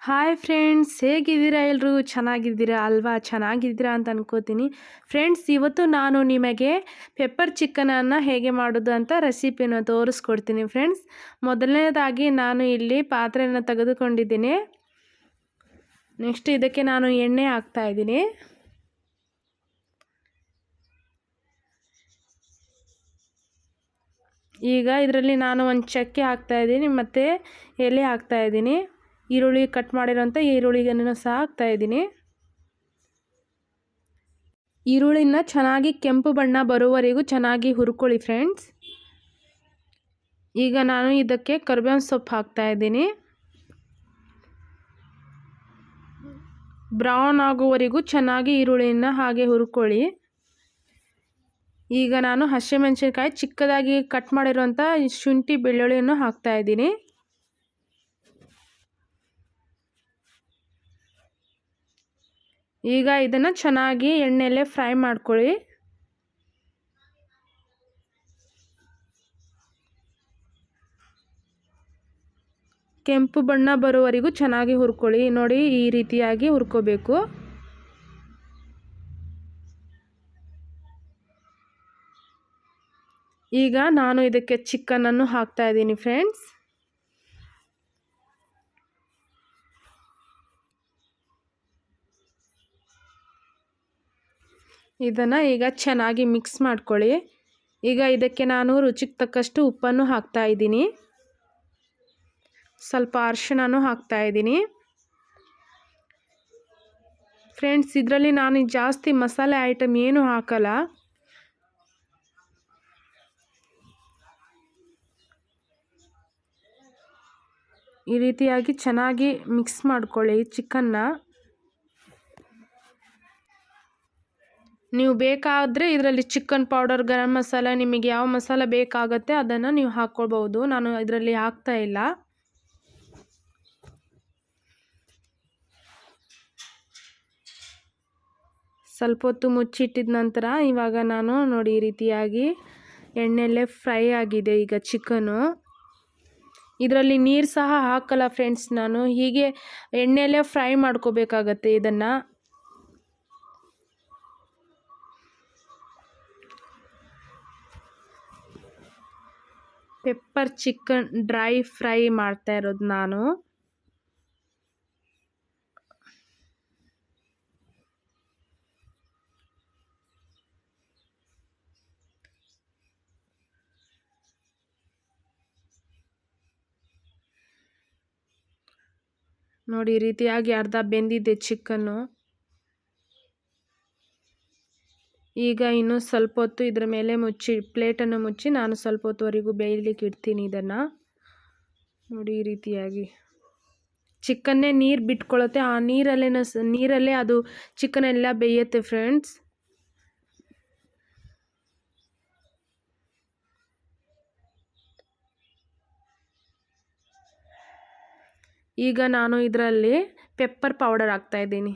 Hi friends ಹೇಗಿದ್ದೀರಾ ಎಲ್ಲರೂ ಚೆನ್ನಾಗಿದ್ದೀರಾ ಅಲ್ವಾ? ಚೆನ್ನಾಗಿದ್ದೀರಾ ಅಂತ ಅನ್ಕೋತೀನಿ. ಫ್ರೆಂಡ್ಸ್ ಇವತ್ತು ನಾನು ನಿಮಗೆ ಪೆಪ್ಪರ್ ಚಿಕನನ್ನು ಹೇಗೆ ಮಾಡೋದು ಅಂತ ರೆಸಿಪಿನ ತೋರಿಸ್ಕೊಡ್ತೀನಿ ಫ್ರೆಂಡ್ಸ್ ಮೊದಲನೇದಾಗಿ ನಾನು ಇಲ್ಲಿ ಪಾತ್ರೆಯನ್ನು ತೆಗೆದುಕೊಂಡಿದ್ದೀನಿ. ನೆಕ್ಸ್ಟ್ ಇದಕ್ಕೆ ನಾನು ಎಣ್ಣೆ ಹಾಕ್ತಾಯಿದ್ದೀನಿ ಈಗ ಇದರಲ್ಲಿ ನಾನು ಒಂದು ಚಕ್ಕೆ ಹಾಕ್ತಾಯಿದ್ದೀನಿ ಮತ್ತು ಎಲೆ ಹಾಕ್ತಾಯಿದ್ದೀನಿ ಈರುಳ್ಳಿ ಕಟ್ ಮಾಡಿರೋಂಥ ಈರುಳ್ಳಿಯನ್ನು ಸಹ ಹಾಕ್ತಾಯಿದ್ದೀನಿ ಈರುಳ್ಳಿನ ಚೆನ್ನಾಗಿ ಕೆಂಪು ಬಣ್ಣ ಬರುವವರೆಗೂ ಚೆನ್ನಾಗಿ ಹುರ್ಕೊಳ್ಳಿ ಫ್ರೆಂಡ್ಸ್. ಈಗ ನಾನು ಇದಕ್ಕೆ ಕರ್ಬೇವಿನ ಸೊಪ್ಪು ಹಾಕ್ತಾಯಿದ್ದೀನಿ ಬ್ರೌನ್ ಆಗುವವರೆಗೂ ಚೆನ್ನಾಗಿ ಈರುಳ್ಳಿನ ಹಾಗೆ ಹುರ್ಕೊಳ್ಳಿ. ಈಗ ನಾನು ಹಸಿಮೆಣಸಿನ್ಕಾಯಿ ಚಿಕ್ಕದಾಗಿ ಕಟ್ ಮಾಡಿರುವಂಥ ಶುಂಠಿ ಬೆಳ್ಳುಳ್ಳಿಯನ್ನು ಹಾಕ್ತಾಯಿದ್ದೀನಿ ಈಗ ಇದನ್ನು ಚೆನ್ನಾಗಿ ಎಣ್ಣೆಯಲ್ಲೇ ಫ್ರೈ ಮಾಡ್ಕೊಳ್ಳಿ. ಕೆಂಪು ಬಣ್ಣ ಬರುವವರೆಗೂ ಚೆನ್ನಾಗಿ ಹುರ್ಕೊಳ್ಳಿ. ನೋಡಿ, ಈ ರೀತಿಯಾಗಿ ಹುರ್ಕೋಬೇಕು. ಈಗ ನಾನು ಇದಕ್ಕೆ ಚಿಕನನ್ನು ಹಾಕ್ತಾ ಇದ್ದೀನಿ ಫ್ರೆಂಡ್ಸ್ ಇದನ್ನು ಈಗ ಚೆನ್ನಾಗಿ ಮಿಕ್ಸ್ ಮಾಡ್ಕೊಳ್ಳಿ. ಈಗ ಇದಕ್ಕೆ ನಾನು ರುಚಿಗೆ ತಕ್ಕಷ್ಟು ಉಪ್ಪನ್ನು ಹಾಕ್ತಾ ಇದ್ದೀನಿ. ಸ್ವಲ್ಪ ಅರಿಶಿಣನೂ ಹಾಕ್ತಾ ಇದ್ದೀನಿ. ಫ್ರೆಂಡ್ಸ್ ಇದರಲ್ಲಿ ನಾನು ಜಾಸ್ತಿ ಮಸಾಲೆ ಐಟಮ್ ಏನು ಹಾಕಲ್ಲ. ಈ ರೀತಿಯಾಗಿ ಚೆನ್ನಾಗಿ ಮಿಕ್ಸ್ ಮಾಡ್ಕೊಳ್ಳಿ ಚಿಕನ್ನ. ನೀವು ಬೇಕಾದರೆ ಇದರಲ್ಲಿ ಚಿಕನ್ ಪೌಡರ್ ಗರಂ ಮಸಾಲ, ನಿಮಗೆ ಯಾವ ಮಸಾಲ ಬೇಕಾಗತ್ತೆ ಅದನ್ನು ನೀವು ಹಾಕ್ಕೊಳ್ಬೋದು ನಾನು ಇದರಲ್ಲಿ ಹಾಕ್ತಾ ಇಲ್ಲ. ಸ್ವಲ್ಪ ಹೊತ್ತು ಮುಚ್ಚಿಟ್ಟಿದ ನಂತರ ಇವಾಗ ನಾನು ನೋಡಿ ಈ ರೀತಿಯಾಗಿ ಎಣ್ಣೆಯಲ್ಲೇ ಫ್ರೈ ಆಗಿದೆ ಈಗ ಚಿಕನು ಇದರಲ್ಲಿ ನೀರು ಸಹ ಹಾಕಲ್ಲ ಫ್ರೆಂಡ್ಸ್ ನಾನು ಹೀಗೆ ಎಣ್ಣೆಯಲ್ಲೇ ಫ್ರೈ ಮಾಡ್ಕೋಬೇಕಾಗತ್ತೆ ಇದನ್ನು. ಪೆಪ್ಪರ್ ಚಿಕನ್ ಡ್ರೈ ಫ್ರೈ ಮಾಡ್ತಾ ಇರೋದು ನಾನು. ನೋಡಿ ಈ ರೀತಿಯಾಗಿ ಅರ್ಧ ಬೆಂದಿದೆ ಚಿಕನ್ನು. ಈಗ ಇನ್ನು ಸ್ವಲ್ಪ ಹೊತ್ತು ಇದರ ಮೇಲೆ ಮುಚ್ಚಿ ಪ್ಲೇಟನ್ನು ಮುಚ್ಚಿ ನಾನು ಸ್ವಲ್ಪ ಹೊತ್ತುವರೆಗೂ ಬೇಯಲಿಕ್ಕೆ ಇಡ್ತೀನಿ ಇದನ್ನು. ನೋಡಿ ಈ ರೀತಿಯಾಗಿ. ಚಿಕನ್ನೇ ನೀರು ಬಿಟ್ಕೊಳ್ಳುತ್ತೆ ಆ ನೀರಲ್ಲೇ ನೀರಲ್ಲೇ ಅದು ಚಿಕನ್ ಎಲ್ಲ ಬೇಯುತ್ತೆ ಫ್ರೆಂಡ್ಸ್ ಈಗ ನಾನು ಇದರಲ್ಲಿ ಪೆಪ್ಪರ್ ಪೌಡರ್ ಹಾಕ್ತಾಯಿದ್ದೀನಿ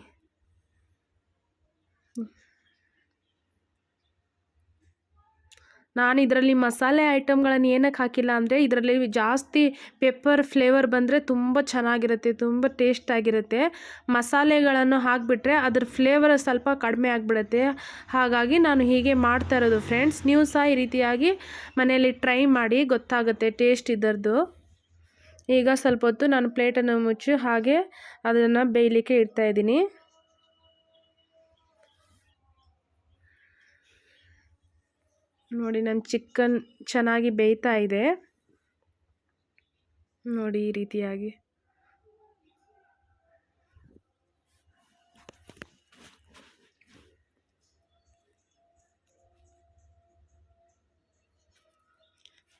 ನಾನು ಇದರಲ್ಲಿ ಮಸಾಲೆ ಐಟಮ್ಗಳನ್ನು ಏನಕ್ಕೆ ಹಾಕಿಲ್ಲ ಅಂದರೆ ಇದರಲ್ಲಿ ಜಾಸ್ತಿ ಪೆಪ್ಪರ್ ಫ್ಲೇವರ್ ಬಂದರೆ ತುಂಬ ಚೆನ್ನಾಗಿರುತ್ತೆ, ತುಂಬ ಟೇಸ್ಟಾಗಿರುತ್ತೆ ಮಸಾಲೆಗಳನ್ನು ಹಾಕಿಬಿಟ್ರೆ ಅದ್ರ ಫ್ಲೇವರ್ ಸ್ವಲ್ಪ ಕಡಿಮೆ ಆಗಿಬಿಡುತ್ತೆ. ಹಾಗಾಗಿ ನಾನು ಹೀಗೆ ಮಾಡ್ತಾ ಇರೋದು ಫ್ರೆಂಡ್ಸ್. ನೀವು ಸಹ ಈ ರೀತಿಯಾಗಿ ಮನೆಯಲ್ಲಿ ಟ್ರೈ ಮಾಡಿ ಗೊತ್ತಾಗುತ್ತೆ ಟೇಸ್ಟ್ ಇದರದ್ದು. ಈಗ ಸ್ವಲ್ಪ ಹೊತ್ತು ನಾನು ಪ್ಲೇಟನ್ನು ಮುಚ್ಚಿ ಹಾಗೆ ಅದನ್ನು ಬೇಯಲಿಕ್ಕೆ ಇಡ್ತಾಯಿದ್ದೀನಿ ನೋಡಿ ನನ್ನ ಚಿಕನ್ ಚೆನ್ನಾಗಿ ಬೇಯ್ತಾ ಇದೆ. ನೋಡಿ, ಈ ರೀತಿಯಾಗಿ.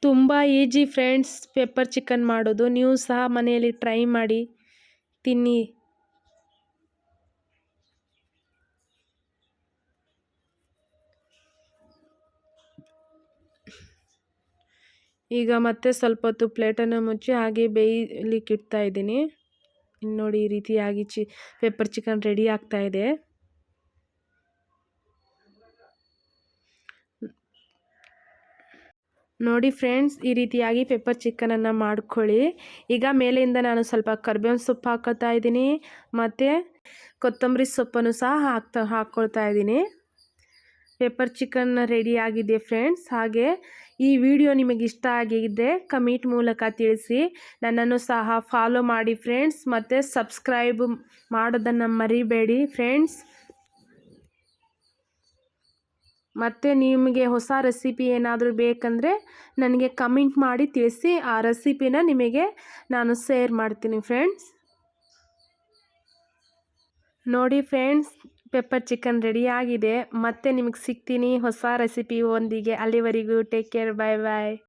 ತುಂಬ ಈಜಿ ಫ್ರೆಂಡ್ಸ್, ಪೆಪ್ಪರ್ ಚಿಕನ್ ಮಾಡೋದು. ನೀವು ಸಹ ಮನೆಯಲ್ಲಿ ಟ್ರೈ ಮಾಡಿ, ತಿನ್ನಿ. ಈಗ ಮತ್ತೆ ಸ್ವಲ್ಪ ಹೊತ್ತು ಪ್ಲೇಟನ್ನು ಮುಚ್ಚಿ ಹಾಗೆ ಬೇಯಲಿಕ್ಕೆ ಇಡ್ತಾ ಇದ್ದೀನಿ ನೋಡಿ ಈ ರೀತಿಯಾಗಿ ಚಿ, ಪೆಪ್ಪರ್ ಚಿಕನ್ ರೆಡಿ ಆಗ್ತಾ ಇದೆ. ನೋಡಿ ಫ್ರೆಂಡ್ಸ್, ಈ ರೀತಿಯಾಗಿ ಪೆಪ್ಪರ್ ಚಿಕನನ್ನು ಮಾಡ್ಕೊಳ್ಳಿ. ಈಗ ಮೇಲೆಯಿಂದ ನಾನು ಸ್ವಲ್ಪ ಕರ್ಬೇವಿನ ಸೊಪ್ಪು ಹಾಕೋತಾ ಇದ್ದೀನಿ. ಮತ್ತು ಕೊತ್ತಂಬರಿ ಸೊಪ್ಪನ್ನು ಸಹ ಹಾಕ್ತಾ, ಹಾಕ್ಕೊಳ್ತಾ ಇದ್ದೀನಿ. ಪೆಪ್ಪರ್ ಚಿಕನ್ ರೆಡಿ ಆಗಿದೆ ಫ್ರೆಂಡ್ಸ್. ಹಾಗೆ ಈ ವಿಡಿಯೋ ನಿಮಗೆ ಇಷ್ಟ ಆಗಿದೆ ಕಮೆಂಟ್ ಮೂಲಕ ತಿಳಿಸಿ. ನನ್ನನ್ನು ಸಹ ಫಾಲೋ ಮಾಡಿ ಫ್ರೆಂಡ್ಸ್. ಮತ್ತು ಸಬ್ಸ್ಕ್ರೈಬ್ ಮಾಡೋದನ್ನು ಮರಿಬೇಡಿ ಫ್ರೆಂಡ್ಸ್. ಮತ್ತು ನಿಮಗೆ ಹೊಸ ರೆಸಿಪಿ ಏನಾದರೂ ಬೇಕಂದರೆ ನನಗೆ ಕಮೆಂಟ್ ಮಾಡಿ ತಿಳಿಸಿ. ಆ ರೆಸಿಪಿನ ನಿಮಗೆ ನಾನು ಶೇರ್ ಮಾಡ್ತೀನಿ ಫ್ರೆಂಡ್ಸ್. ನೋಡಿ ಫ್ರೆಂಡ್ಸ್ ಪೆಪ್ಪರ್ ಚಿಕನ್ ರೆಡಿಯಾಗಿದೆ ಮತ್ತೆ ನಿಮಗೆ ಸಿಗ್ತೀನಿ ಹೊಸ ರೆಸಿಪಿ ಒಂದಿಗೆ. ಅಲ್ಲಿವರೆಗೂ ಟೇಕ್ ಕೇರ್ ಬಾಯ್ ಬಾಯ್